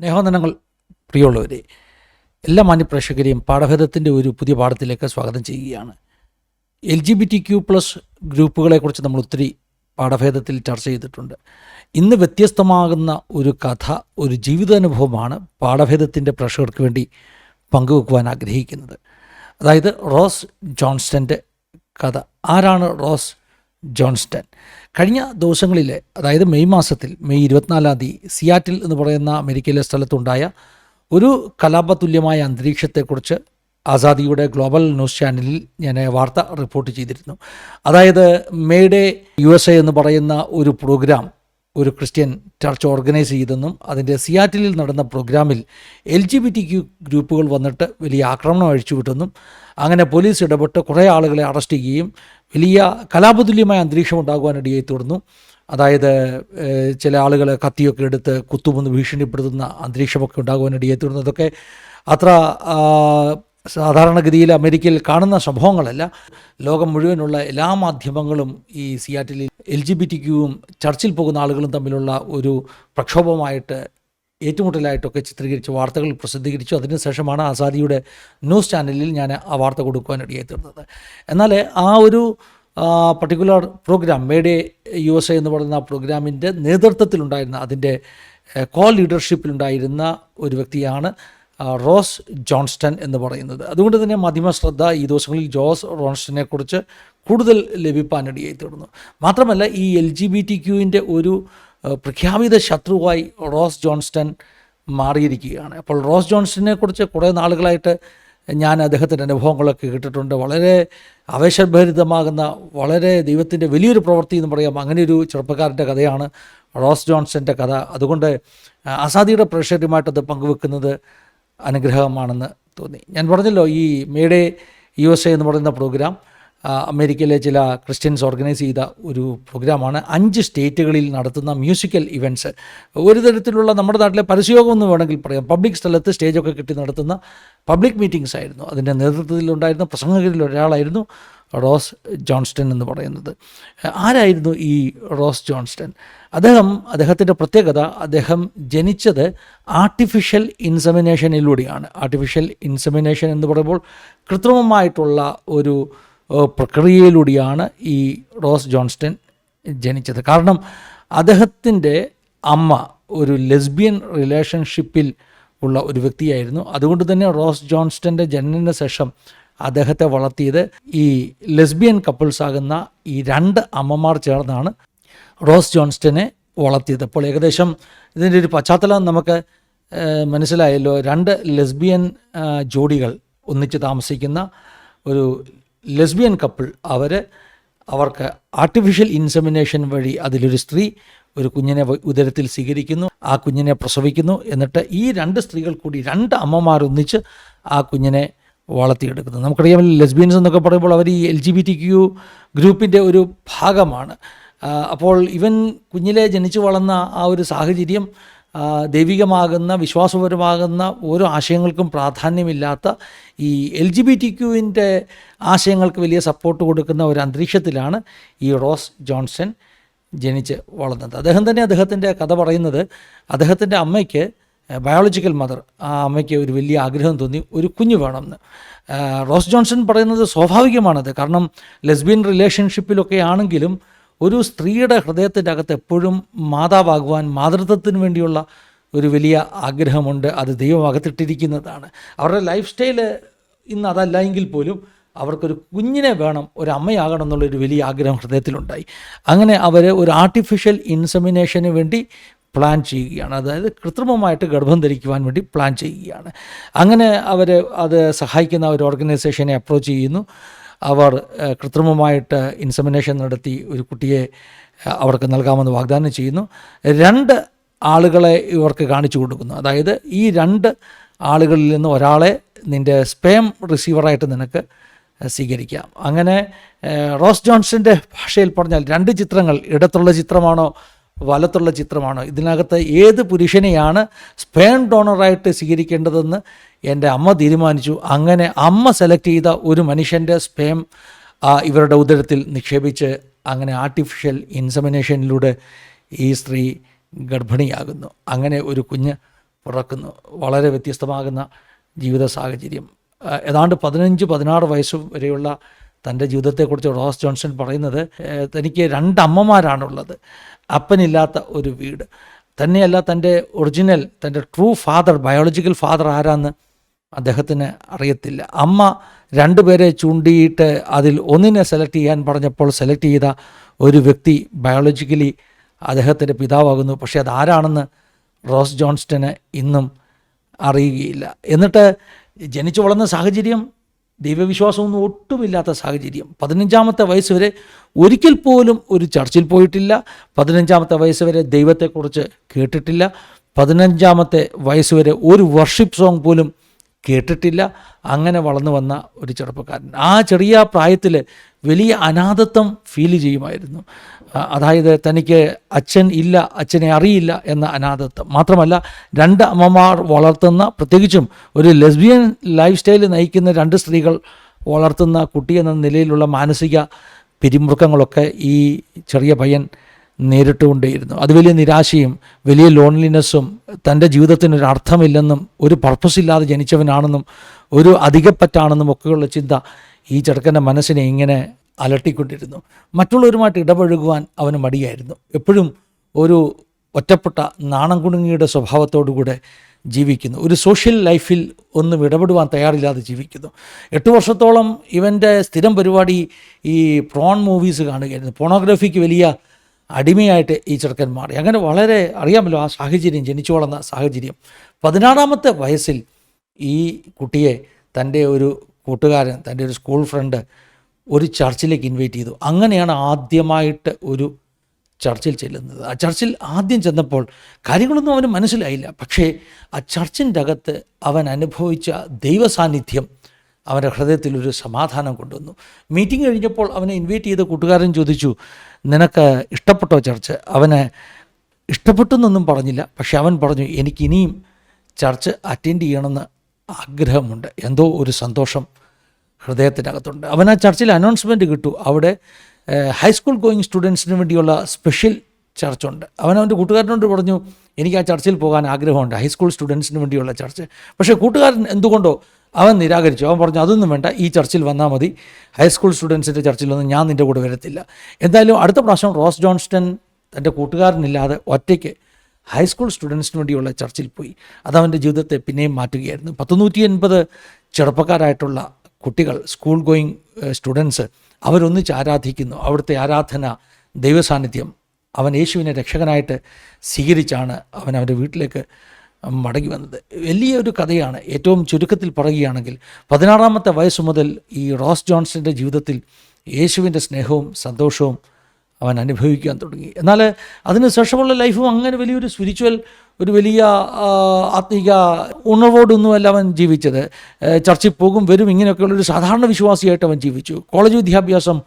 സ്നേഹവന്ദനങ്ങൾ പ്രിയമുള്ളവരെ എല്ലാ മാന്യപ്രേക്ഷകരെയും പാഠഭേദത്തിന്റെ ഒരു പുതിയ പാഠത്തിലേക്ക് സ്വാഗതം ചെയ്യുകയാണ്. L G B T Q plus ഗ്രൂപ്പുകളെക്കുറിച്ച് നമ്മൾ ഒത്തിരി പാഠഭേദത്തിൽ ചർച്ച ചെയ്തിട്ടുണ്ട്. ഇന്ന് വ്യത്യസ്തമാകുന്ന ഒരു കഥ ഒരു ജീവിതാനുഭവമാണ് പാഠഭേദത്തിന്റെ പ്രേക്ഷകർക്ക് വേണ്ടി പങ്കുവെക്കുവാൻ ആഗ്രഹിക്കുന്നത്. അതായത് റോസ് ജോൺസ്റ്റന്റെ കഥ. ആരാണ് റോസ്? ജോൺസ്റ്റൺ. കഴിഞ്ഞ ദിവസങ്ങളിൽ അതായത് മെയ് മാസത്തിൽ മെയ് ഇരുപത്തിനാലാം തീയതി സിയാറ്റിൽ എന്ന് പറയുന്ന അമേരിക്കയിലെ സ്ഥലത്തുണ്ടായ ഒരു കലാപതുല്യമായ അന്തരീക്ഷത്തെക്കുറിച്ച് ആസാദിയുടെ ഗ്ലോബൽ ന്യൂസ് ചാനലിൽ ഞാൻ വാർത്ത റിപ്പോർട്ട് ചെയ്തിരുന്നു. അതായത് മേഡേ യു എസ് എ എന്ന് പറയുന്ന ഒരു പ്രോഗ്രാം ഒരു ക്രിസ്ത്യൻ ചർച്ച് ഓർഗനൈസ് ചെയ്തെന്നും അതിന്റെ സിയാറ്റിലിൽ നടന്ന പ്രോഗ്രാമിൽ L G B T Q ഗ്രൂപ്പുകൾ വന്നിട്ട് വലിയ ആക്രമണം അഴിച്ചുവിട്ടെന്നും അങ്ങനെ പോലീസ് ഇടപെട്ട് കുറേ ആളുകളെ അറസ്റ്റ് ചെയ്യുകയും വലിയ കലാപതുല്യമായ അന്തരീക്ഷം ഉണ്ടാകുവാനിടയായി തുടർന്നു. അതായത് ചില ആളുകൾ കത്തിയൊക്കെ എടുത്ത് കുത്തുമെന്ന് ഭീഷണിപ്പെടുത്തുന്ന അന്തരീക്ഷമൊക്കെ ഉണ്ടാകുവാനിടയായി തീർന്നു അതൊക്കെ അത്ര സാധാരണഗതിയിൽ അമേരിക്കയിൽ കാണുന്ന സംഭവങ്ങളല്ല. ലോകം മുഴുവനുള്ള എല്ലാ മാധ്യമങ്ങളും ഈ സിയാറ്റിലിൽ എൽ ജി ബി ടി ക്യൂവും ചർച്ചിൽ പോകുന്ന ആളുകളും തമ്മിലുള്ള ഒരു പ്രക്ഷോഭമായിട്ട് ഏറ്റുമുട്ടലായിട്ടൊക്കെ ചിത്രീകരിച്ച് വാർത്തകൾ പ്രസിദ്ധീകരിച്ചു. അതിനുശേഷമാണ് ആസാദിയുടെ ന്യൂസ് ചാനലിൽ ഞാൻ ആ വാർത്ത കൊടുക്കുവാനിടയായി തീർന്നത്. എന്നാൽ ആ ഒരു പർട്ടിക്കുലർ പ്രോഗ്രാം മേഡേ യു എസ് എ എന്ന് പറയുന്ന ആ പ്രോഗ്രാമിന്റെ നേതൃത്വത്തിലുണ്ടായിരുന്ന അതിന്റെ കോൾ ലീഡർഷിപ്പിലുണ്ടായിരുന്ന ഒരു വ്യക്തിയാണ് റോസ് ജോൺസ്റ്റൺ എന്ന് പറയുന്നത്. അതുകൊണ്ട് തന്നെ മാധ്യമ ശ്രദ്ധ ഈ ദിവസങ്ങളിൽ ജോസ് റോൺസ്റ്റനെ കുറിച്ച് കൂടുതൽ ലഭിക്കാനിടയായി തീർന്നു. മാത്രമല്ല ഈ എൽ ജി ബി ടി ക്യൂവിന്റെ ഒരു പ്രഖ്യാപിത ശത്രുവായി റോസ് ജോൺസ്റ്റൺ മാറിയിരിക്കുകയാണ്. അപ്പോൾ റോസ് ജോൺസ്റ്റനെ കുറിച്ച് കുറേ നാളുകളായിട്ട് ഞാൻ അദ്ദേഹത്തിന്റെ അനുഭവങ്ങളൊക്കെ കേട്ടിട്ടുണ്ട്. വളരെ ആവേശഭരിതമാകുന്ന വളരെ ദൈവത്തിന്റെ വലിയൊരു പ്രവൃത്തി എന്ന് പറയാം. അങ്ങനെ ഒരു ചെറുപ്പക്കാരന്റെ കഥയാണ് റോസ് ജോൺസന്റെ കഥ. അതുകൊണ്ട് ആസാദിയുടെ പ്രേക്ഷകരുമായിട്ട് അത് പങ്കുവെക്കുന്നത് അനുഗ്രഹമാണെന്ന് തോന്നി. ഞാൻ പറഞ്ഞല്ലോ ഈ മേഡേ യു എസ് എ എന്ന് പറയുന്ന പ്രോഗ്രാം അമേരിക്കയിലെ ചില ക്രിസ്ത്യൻസ് ഓർഗനൈസ് ചെയ്ത ഒരു പ്രോഗ്രാമാണ് അഞ്ച് സ്റ്റേറ്റുകളിൽ നടത്തുന്ന മ്യൂസിക്കൽ ഇവന്റ്സ്. ഒരു തരത്തിലുള്ള നമ്മുടെ നാട്ടിലെ പരസ്യോഗം എന്ന് വേണമെങ്കിൽ പറയാം. പബ്ലിക് സ്ഥലത്ത് സ്റ്റേജൊക്കെ കിട്ടി നടത്തുന്ന പബ്ലിക് മീറ്റിംഗ്സ് ആയിരുന്നു. അതിന്റെ നേതൃത്വത്തിലുണ്ടായിരുന്ന പ്രസംഗകരിൽ ഒരാളായിരുന്നു റോസ് ജോൺസ്റ്റൺ എന്ന് പറയുന്നത്. ആരായിരുന്നു ഈ റോസ് ജോൺസ്റ്റൺ? അദ്ദേഹം അദ്ദേഹത്തിന്റെ പ്രത്യേകത അദ്ദേഹം ജനിച്ചത് ആർട്ടിഫിഷ്യൽ ഇൻസമിനേഷനിലൂടെയാണ്. ആർട്ടിഫിഷ്യൽ ഇൻസമിനേഷൻ എന്ന് പറയുമ്പോൾ കൃത്രിമമായിട്ടുള്ള ഒരു പ്രക്രിയയിലൂടെയാണ് ഈ റോസ് ജോൺസ്റ്റൺ ജനിച്ചത്. കാരണം അദ്ദേഹത്തിന്റെ അമ്മ ഒരു ലെസ്ബിയൻ റിലേഷൻഷിപ്പിൽ ഉള്ള ഒരു വ്യക്തിയായിരുന്നു. അതുകൊണ്ട് തന്നെ റോസ് ജോൺസ്റ്റന്റെ ജനനത്തിന് ശേഷം അദ്ദേഹത്തെ വളർത്തിയത് ഈ ലെസ്ബിയൻ കപ്പിൾസ് ആകുന്ന ഈ രണ്ട് അമ്മമാർ ചേർന്നാണ് റോസ് ജോൺസ്റ്റനെ വളർത്തിയത്. അപ്പോൾ ഏകദേശം ഇതിന്റെ ഒരു പശ്ചാത്തലം നമുക്ക് മനസ്സിലായല്ലോ. രണ്ട് ലെസ്ബിയൻ ജോഡികൾ ഒന്നിച്ച് താമസിക്കുന്ന ഒരു ലെസ്ബിയൻ കപ്പിൾ അവർ അവർക്ക് ആർട്ടിഫിഷ്യൽ ഇൻസെമിനേഷൻ വഴി അതിലൊരു സ്ത്രീ ഒരു കുഞ്ഞിനെ ഉദരത്തിൽ സ്വീകരിക്കുന്നു ആ കുഞ്ഞിനെ പ്രസവിക്കുന്നു എന്നിട്ട് ഈ രണ്ട് സ്ത്രീകൾ കൂടി രണ്ട് അമ്മമാർ ഒന്നിച്ച് ആ കുഞ്ഞിനെ വളർത്തിയെടുക്കുന്നു. നമുക്കറിയാം ലെസ്ബിയൻസ് എന്നൊക്കെ പറയുമ്പോൾ അവർ ഈ L G B T Q ഗ്രൂപ്പിന്റെ ഒരു ഭാഗമാണ്. അപ്പോൾ ഇവൻ കുഞ്ഞിലെ ജനിച്ചു വളർന്ന ആ ഒരു സാഹചര്യം ദൈവികമാകുന്ന വിശ്വാസപരമാകുന്ന ഓരോ ആശയങ്ങൾക്കും പ്രാധാന്യമില്ലാത്ത ഈ എൽ ജി ബി ടി ക്യുവിന്റെ ആശയങ്ങൾക്ക് വലിയ സപ്പോർട്ട് കൊടുക്കുന്ന ഒരു അന്തരീക്ഷത്തിലാണ് ഈ റോസ് ജോൺസൺ ജനിച്ച് വളർന്നത്. അദ്ദേഹം തന്നെ അദ്ദേഹത്തിന്റെ കഥ പറയുന്നത് അദ്ദേഹത്തിന്റെ അമ്മയ്ക്ക് ബയോളജിക്കൽ മദർ ആ അമ്മയ്ക്ക് ഒരു വലിയ ആഗ്രഹം തോന്നി ഒരു കുഞ്ഞ് വേണമെന്ന്. റോസ് ജോൺസൺ പറയുന്നത് സ്വാഭാവികമാണത്. കാരണം ലെസ്ബിയൻ റിലേഷൻഷിപ്പിലൊക്കെ ആണെങ്കിലും ഒരു സ്ത്രീയുടെ ഹൃദയത്തിന്റെ അകത്ത് എപ്പോഴും മാതാവാകുവാൻ മാതൃത്വത്തിന് വേണ്ടിയുള്ള ഒരു വലിയ ആഗ്രഹമുണ്ട്. അത് ദൈവം അകത്തിട്ടിരിക്കുന്നതാണ്. അവരുടെ ലൈഫ് സ്റ്റൈൽ ഇന്ന് അതല്ല എങ്കിൽ പോലും അവർക്കൊരു കുഞ്ഞിനെ വേണം ഒരു അമ്മയാകണം എന്നുള്ളൊരു വലിയ ആഗ്രഹം ഹൃദയത്തിലുണ്ടായി. അങ്ങനെ അവർ ഒരു ആർട്ടിഫിഷ്യൽ ഇൻസെമിനേഷന് വേണ്ടി പ്ലാൻ ചെയ്യുകയാണ്. അതായത് കൃത്രിമമായിട്ട് ഗർഭം ധരിക്കുവാൻ വേണ്ടി പ്ലാൻ ചെയ്യുകയാണ്. അങ്ങനെ അവർ അത് സഹായിക്കുന്ന ഒരു ഓർഗനൈസേഷനെ അപ്രോച്ച് ചെയ്യുന്നു. അവർ കൃത്രിമമായിട്ട് ഇൻസമിനേഷൻ നടത്തി ഒരു കുട്ടിയെ അവർക്ക് നൽകാമെന്ന് വാഗ്ദാനം ചെയ്യുന്നു. രണ്ട് ആളുകളെ ഇവർക്ക് കാണിച്ചു കൊടുക്കുന്നു. അതായത് ഈ രണ്ട് ആളുകളിൽ നിന്ന് ഒരാളെ നിന്റെ സ്പേം റിസീവറായിട്ട് നിനക്ക് സ്വീകരിക്കാം. അങ്ങനെ റോസ് ജോൺസിന്റെ ഭാഷയിൽ പറഞ്ഞാൽ രണ്ട് ചിത്രങ്ങൾ ഇടത്തുള്ള ചിത്രമാണോ വലത്തുള്ള ചിത്രമാണ്. ഇതിനകത്ത് ഏത് പുരുഷനെയാണ് സ്പേം ഡോണറായിട്ട് സ്വീകരിക്കേണ്ടതെന്ന് എന്റെ അമ്മ തീരുമാനിച്ചു. അങ്ങനെ അമ്മ സെലക്ട് ചെയ്ത ഒരു മനുഷ്യന്റെ സ്പേം ഇവരുടെ ഉദരത്തിൽ നിക്ഷേപിച്ച് അങ്ങനെ ആർട്ടിഫിഷ്യൽ ഇൻസമിനേഷനിലൂടെ ഈ സ്ത്രീ ഗർഭിണിയാകുന്നു. അങ്ങനെ ഒരു കുഞ്ഞ് പിറക്കുന്നു. വളരെ വ്യത്യസ്തമാകുന്ന ജീവിത സാഹചര്യം. ഏതാണ്ട് പതിനഞ്ച് പതിനാറ് വയസ്സ് വരെയുള്ള തന്റെ ജീവിതത്തെക്കുറിച്ച് റോസ് ജോൺസൺ പറയുന്നത് തനിക്ക് രണ്ട് അമ്മമാരാണുള്ളത്. അപ്പനില്ലാത്ത ഒരു വീട്. തന്നെയല്ല തന്റെ ഒറിജിനൽ തന്റെ ട്രൂ ഫാദർ ബയോളജിക്കൽ ഫാദർ ആരാന്ന് അദ്ദേഹത്തിന് അറിയത്തില്ല. അമ്മ രണ്ടുപേരെ ചൂണ്ടിയിട്ട് അതിൽ ഒന്നിനെ സെലക്ട് ചെയ്യാൻ പറഞ്ഞപ്പോൾ സെലക്ട് ചെയ്ത ഒരു വ്യക്തി ബയോളജിക്കലി അദ്ദേഹത്തിന്റെ പിതാവാകുന്നു. പക്ഷേ അതാരാണെന്ന് റോസ് ജോൺസ്റ്റന് ഇന്നും അറിയുകയില്ല. എന്നിട്ട് ജനിച്ചു വളർന്ന സാഹചര്യം ദൈവവിശ്വാസമൊന്നും ഒട്ടുമില്ലാത്ത സാഹചര്യം. പതിനഞ്ചാമത്തെ വയസ്സ് വരെ ഒരിക്കൽ പോലും ഒരു ചർച്ചിൽ പോയിട്ടില്ല. പതിനഞ്ചാമത്തെ വയസ്സ് വരെ ദൈവത്തെക്കുറിച്ച് കേട്ടിട്ടില്ല. പതിനഞ്ചാമത്തെ വയസ്സ് വരെ ഒരു വർഷിപ്പ് സോങ് പോലും കേട്ടിട്ടില്ല. അങ്ങനെ വളർന്നു വന്ന ഒരു ചെറുപ്പക്കാരൻ. ആ ചെറിയ പ്രായത്തിൽ വലിയ അനാഥത്വം ഫീൽ ചെയ്യുമായിരുന്നു. അതായത് തനിക്ക് അച്ഛൻ ഇല്ല അച്ഛനെ അറിയില്ല എന്ന അനാഥത്വം. മാത്രമല്ല രണ്ട് അമ്മമാർ വളർത്തുന്ന പ്രത്യേകിച്ചും ഒരു ലെസ്ബിയൻ ലൈഫ് സ്റ്റൈൽ നയിക്കുന്ന രണ്ട് സ്ത്രീകൾ വളർത്തുന്ന കുട്ടി എന്ന നിലയിലുള്ള മാനസിക പിരിമുറുക്കങ്ങളൊക്കെ ഈ ചെറിയ പയ്യൻ നേരിട്ടുകൊണ്ടേയിരുന്നു. അത് വലിയ നിരാശയും വലിയ ലോൺലിനെസ്സും തന്റെ ജീവിതത്തിന് ഒരു അർത്ഥമില്ലെന്നും ഒരു പർപ്പസ് ഇല്ലാതെ ജനിച്ചവനാണെന്നും ഒരു അധികപ്പറ്റാണെന്നും ഒക്കെയുള്ള ചിന്ത ഈ ചെറുക്കന്റെ മനസ്സിനെ ഇങ്ങനെ അലട്ടിക്കൊണ്ടിരുന്നു. മറ്റുള്ളവരുമായിട്ട് ഇടപഴകുവാൻ അവന് മടിയായിരുന്നു. എപ്പോഴും ഒരു ഒറ്റപ്പെട്ട നാണം കുണുങ്ങിയുടെ സ്വഭാവത്തോടുകൂടെ ജീവിക്കുന്നു. ഒരു സോഷ്യൽ ലൈഫിൽ ഒന്നും ഇടപെടുവാൻ തയ്യാറില്ലാതെ ജീവിക്കുന്നു. എട്ട് വർഷത്തോളം ഇവന്റെ സ്ഥിരം പരിപാടി ഈ പ്രോൺ മൂവീസ് കാണുകയായിരുന്നു. പോണോഗ്രഫിക്ക് വലിയ അടിമയായിട്ട് ഈ ചെറുക്കൻ മാറി. അങ്ങനെ വളരെ അറിയാമല്ലോ ആ സാഹചര്യം ജനിച്ചു വളർന്ന സാഹചര്യം. പതിനാറാമത്തെ വയസ്സിൽ ഈ കുട്ടിയെ തന്റെ ഒരു കൂട്ടുകാരൻ തന്റെ ഒരു സ്കൂൾ ഫ്രണ്ട് ഒരു ചർച്ചിലേക്ക് ഇൻവൈറ്റ് ചെയ്തു. അങ്ങനെയാണ് ആദ്യമായിട്ട് ഒരു ചർച്ചിൽ ചെല്ലുന്നത്. ആ ചർച്ചിൽ ആദ്യം ചെന്നപ്പോൾ കാര്യങ്ങളൊന്നും അവന് മനസ്സിലായില്ല. പക്ഷേ ആ ചർച്ചിന്റെ അകത്ത് അവൻ അനുഭവിച്ച ദൈവ സാന്നിധ്യം അവന്റെ ഹൃദയത്തിൽ ഒരു സമാധാനം കൊണ്ടുവന്നു. മീറ്റിംഗ് കഴിഞ്ഞപ്പോൾ അവനെ ഇൻവൈറ്റ് ചെയ്ത കൂട്ടുകാരൻ ചോദിച്ചു നിനക്ക് ഇഷ്ടപ്പെട്ടോ ചർച്ച്? അവന് ഇഷ്ടപ്പെട്ടു എന്നൊന്നും പറഞ്ഞില്ല. പക്ഷെ അവൻ പറഞ്ഞു എനിക്കിനിയും ചർച്ച് അറ്റൻഡ് ചെയ്യണമെന്ന് ആഗ്രഹമുണ്ട്. എന്തോ ഒരു സന്തോഷം ഹൃദയത്തിനകത്തുണ്ട്. അവൻ ആ ചർച്ചിൽ അനൗൺസ്മെന്റ് കിട്ടു. അവിടെ ഹൈസ്കൂൾ ഗോയിങ് സ്റ്റുഡൻസിന് വേണ്ടിയുള്ള സ്പെഷ്യൽ ചർച്ചുണ്ട് അവൻ അവന്റെ കൂട്ടുകാരനോട് പറഞ്ഞു എനിക്ക് ആ ചർച്ചിൽ പോകാൻ ആഗ്രഹമുണ്ട്. ഹൈസ്കൂൾ സ്റ്റുഡൻസിന് വേണ്ടിയുള്ള ചർച്ച്. പക്ഷേ കൂട്ടുകാരൻ എന്തുകൊണ്ടോ അവൻ നിരാകരിച്ചു. അവൻ പറഞ്ഞു അതൊന്നും വേണ്ട ഈ ചർച്ചിൽ വന്നാൽ മതി. ഹൈസ്കൂൾ സ്റ്റുഡൻസിന്റെ ചർച്ചിലൊന്നും ഞാൻ നിന്റെ കൂടെ വരത്തില്ല. എന്തായാലും അടുത്ത പ്രാവശ്യം റോസ് ജോൺസ്റ്റൺ തന്റെ കൂട്ടുകാരനില്ലാതെ ഒറ്റയ്ക്ക് ഹൈസ്കൂൾ സ്റ്റുഡൻസിന് വേണ്ടിയുള്ള ചർച്ചിൽ പോയി. അതവന്റെ ജീവിതത്തെ പിന്നെയും മാറ്റുകയായിരുന്നു. പത്തുനൂറ്റി എൺപത് ചെറുപ്പക്കാരായിട്ടുള്ള കുട്ടികൾ സ്കൂൾ ഗോയിങ് സ്റ്റുഡൻസ് അവരൊന്നിച്ച് ആരാധിക്കുന്നു. അവിടുത്തെ ആരാധന ദൈവസാന്നിധ്യം അവൻ യേശുവിനെ രക്ഷകനായിട്ട് സ്വീകരിച്ചാണ് അവൻ അവന്റെ വീട്ടിലേക്ക് മടങ്ങി വന്നത്. വലിയൊരു കഥയാണ്. ഏറ്റവും ചുരുക്കത്തിൽ പറയുകയാണെങ്കിൽ പതിനാറാമത്തെ വയസ്സ് മുതൽ ഈ റോസ് ജോൺസന്റെ ജീവിതത്തിൽ യേശുവിന്റെ സ്നേഹവും സന്തോഷവും അവൻ അനുഭവിക്കാൻ തുടങ്ങി. എന്നാൽ അതിനുശേഷമുള്ള ലൈഫും അങ്ങനെ വലിയൊരു സ്പിരിച്വൽ ഒരു വലിയ ആത്മീക ഉണർവോടൊന്നുമല്ല അവൻ ജീവിച്ചത്. ചർച്ചിൽ പോകും വരും ഇങ്ങനെയൊക്കെയുള്ള ഒരു സാധാരണ വിശ്വാസിയായിട്ട് അവൻ ജീവിച്ചു. കോളേജ് വിദ്യാഭ്യാസം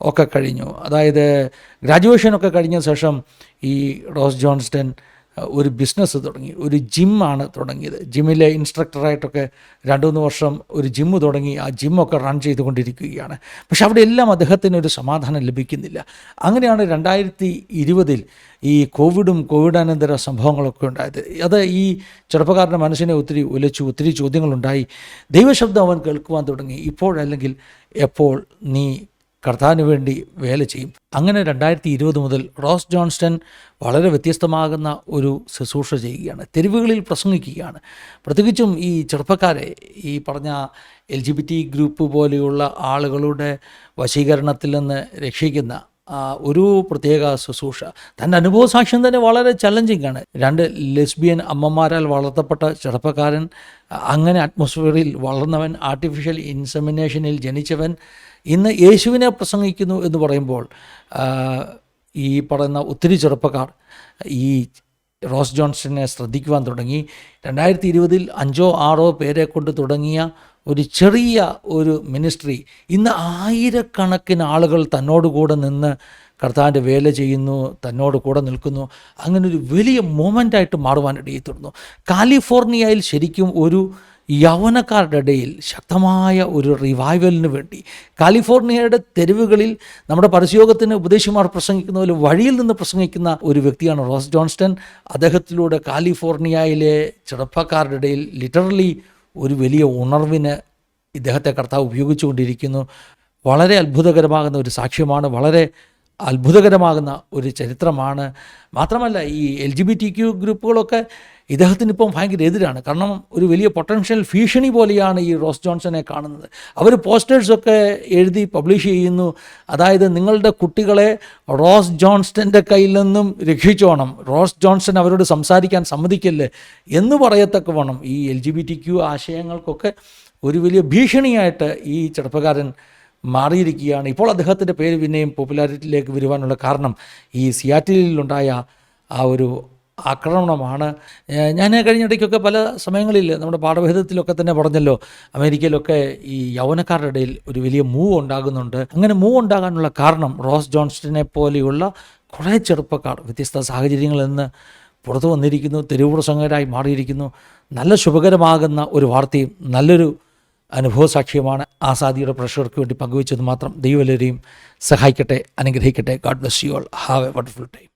ഒക്കെ കഴിഞ്ഞു. അതായത് ഗ്രാജുവേഷനൊക്കെ കഴിഞ്ഞ ശേഷം ഈ റോസ് ജോൺസ്റ്റൺ ഒരു ബിസിനസ് തുടങ്ങി ഒരു ജിമ്മാണ് തുടങ്ങിയത്. ജിമ്മിലെ ഇൻസ്ട്രക്ടറായിട്ടൊക്കെ രണ്ട് മൂന്ന് വർഷം ഒരു ജിമ്മ് തുടങ്ങി ആ ജിമ്മൊക്കെ റൺ ചെയ്തുകൊണ്ടിരിക്കുകയാണ്. പക്ഷെ അവിടെ എല്ലാം അദ്ദേഹത്തിന് ഒരു സമാധാനം ലഭിക്കുന്നില്ല. അങ്ങനെയാണ് രണ്ടായിരത്തി ഇരുപതിൽ ഈ കോവിഡും കോവിഡാനന്തര സംഭവങ്ങളൊക്കെ ഉണ്ടായത്. അത് ഈ ചെറുപ്പക്കാരന്റെ മനസ്സിനെ ഒത്തിരി ഉലച്ചു ഒത്തിരി ചോദ്യങ്ങളുണ്ടായി. ദൈവശബ്ദം അവൻ കേൾക്കുവാൻ തുടങ്ങി. ഇപ്പോഴല്ലെങ്കിൽ എപ്പോൾ നീ കർത്താവിന് വേണ്ടി വേല ചെയ്യും. അങ്ങനെ രണ്ടായിരത്തി ഇരുപത് മുതൽ റോസ് ജോൺസ്റ്റൺ വളരെ വ്യത്യസ്തമാകുന്ന ഒരു ശുശ്രൂഷ ചെയ്യുകയാണ്. തെരുവുകളിൽ പ്രസംഗിക്കുകയാണ്. പ്രത്യേകിച്ചും ഈ ചെറുപ്പക്കാരെ ഈ പറഞ്ഞ L G B T group പോലെയുള്ള ആളുകളുടെ വശീകരണത്തിൽ നിന്ന് രക്ഷിക്കുന്ന ഒരു പ്രത്യേക ശുശ്രൂഷ. തന്റെ അനുഭവ സാക്ഷ്യം തന്നെ വളരെ ചലഞ്ചിങ് ആണ്. രണ്ട് ലെസ്ബിയൻ അമ്മമാരാൽ വളർത്തപ്പെട്ട ചെറുപ്പക്കാരൻ അങ്ങനെ അറ്റ്മോസ്ഫിയറിൽ വളർന്നവൻ ആർട്ടിഫിഷ്യൽ ഇൻസെമിനേഷനിൽ ജനിച്ചവൻ ഇന്ന് യേശുവിനെ പ്രസംഗിക്കുന്നു എന്ന് പറയുമ്പോൾ ഈ പറയുന്ന ഒത്തിരി ചെറുപ്പക്കാർ ഈ റോസ് ജോൺസനെ ശ്രദ്ധിക്കുവാൻ തുടങ്ങി. രണ്ടായിരത്തി ഇരുപതിൽ അഞ്ചോ ആറോ പേരെ കൊണ്ട് തുടങ്ങിയ ഒരു ചെറിയ ഒരു മിനിസ്ട്രി ഇന്ന് ആയിരക്കണക്കിന് ആളുകൾ തന്നോടുകൂടെ നിന്ന് കർത്താവിന്റെ വേല ചെയ്യുന്നു തന്നോട് കൂടെ നിൽക്കുന്നു. അങ്ങനെ ഒരു വലിയ മൂമെന്റായിട്ട് മാറുവാനിടയിൽ തുടർന്നു. കാലിഫോർണിയയിൽ ശരിക്കും ഒരു യൗവനക്കാരുടെ ഇടയിൽ ശക്തമായ ഒരു റിവൈവലിന് വേണ്ടി. കാലിഫോർണിയയുടെ തെരുവുകളിൽ നമ്മുടെ പരസ്യോഗത്തിന് ഉപദേശിമാർ പ്രസംഗിക്കുന്ന പോലെ വഴിയിൽ നിന്ന് പ്രസംഗിക്കുന്ന ഒരു വ്യക്തിയാണ് റോസ് ജോൺസ്റ്റൺ. അദ്ദേഹത്തിലൂടെ കാലിഫോർണിയയിലെ ചെറുപ്പക്കാരുടെ ഇടയിൽ ലിറ്ററലി ഒരു വലിയ ഉണർവിന് ഇദ്ദേഹത്തെ കർത്താവ് ഉപയോഗിച്ചുകൊണ്ടിരിക്കുന്നു. വളരെ അത്ഭുതകരമാകുന്ന ഒരു സാക്ഷ്യമാണ്. വളരെ അത്ഭുതകരമാകുന്ന ഒരു ചരിത്രമാണ്. മാത്രമല്ല ഈ L G B T Q ഗ്രൂപ്പുകളൊക്കെ ഇദ്ദേഹത്തിന് ഇപ്പം ഭയങ്കര എതിരാണ്. കാരണം ഒരു വലിയ പൊട്ടൻഷ്യൽ ഭീഷണി പോലെയാണ് ഈ റോസ് ജോൺസനെ കാണുന്നത്. അവർ പോസ്റ്റേഴ്സൊക്കെ എഴുതി പബ്ലിഷ് ചെയ്യുന്നു. അതായത് നിങ്ങളുടെ കുട്ടികളെ റോസ് ജോൺസ്റ്റന്റെ കയ്യിൽ നിന്നും രക്ഷിച്ചോണം. റോസ് ജോൺസൺ അവരോട് സംസാരിക്കാൻ സമ്മതിക്കല്ലേ എന്ന് പറയത്തക്ക വേണം ഈ L G B T Q ആശയങ്ങൾക്കൊക്കെ ഒരു വലിയ ഭീഷണിയായിട്ട് ഈ ചെറുപ്പക്കാരൻ മാറിയിരിക്കുകയാണ്. ഇപ്പോൾ അദ്ദേഹത്തിന്റെ പേര് പിന്നെയും പോപ്പുലാരിറ്റിയിലേക്ക് വരുവാനുള്ള കാരണം ഈ സിയാറ്റിലുണ്ടായ ആ ഒരു ആക്രമണമാണ്. ഞാൻ കഴിഞ്ഞ ഇടയ്ക്കൊക്കെ പല സമയങ്ങളിൽ നമ്മുടെ പാഠഭേദത്തിലൊക്കെ തന്നെ പറഞ്ഞല്ലോ അമേരിക്കയിലൊക്കെ ഈ യൗവനക്കാരുടെ ഇടയിൽ ഒരു വലിയ മൂവ് ഉണ്ടാകുന്നുണ്ട്. അങ്ങനെ മൂവ് ഉണ്ടാകാനുള്ള കാരണം റോസ് ജോൺസ്റ്റനെ പോലെയുള്ള കുറേ ചെറുപ്പക്കാർ വ്യത്യസ്ത സാഹചര്യങ്ങളിൽ നിന്ന് പുറത്തു വന്നിരിക്കുന്നു തെരുവ് പ്രസംഗരായി മാറിയിരിക്കുന്നു. നല്ല ശുഭകരമാകുന്ന ഒരു വാർത്തയും നല്ലൊരു അനുഭവ സാക്ഷ്യമാണ് ആസാദിയുടെ പ്രഷർക്ക് വേണ്ടി പങ്കുവച്ചത് മാത്രം ദൈവലരെയും സഹായിക്കട്ടെ അനുഗ്രഹിക്കട്ടെ. God bless you all have a wonderful time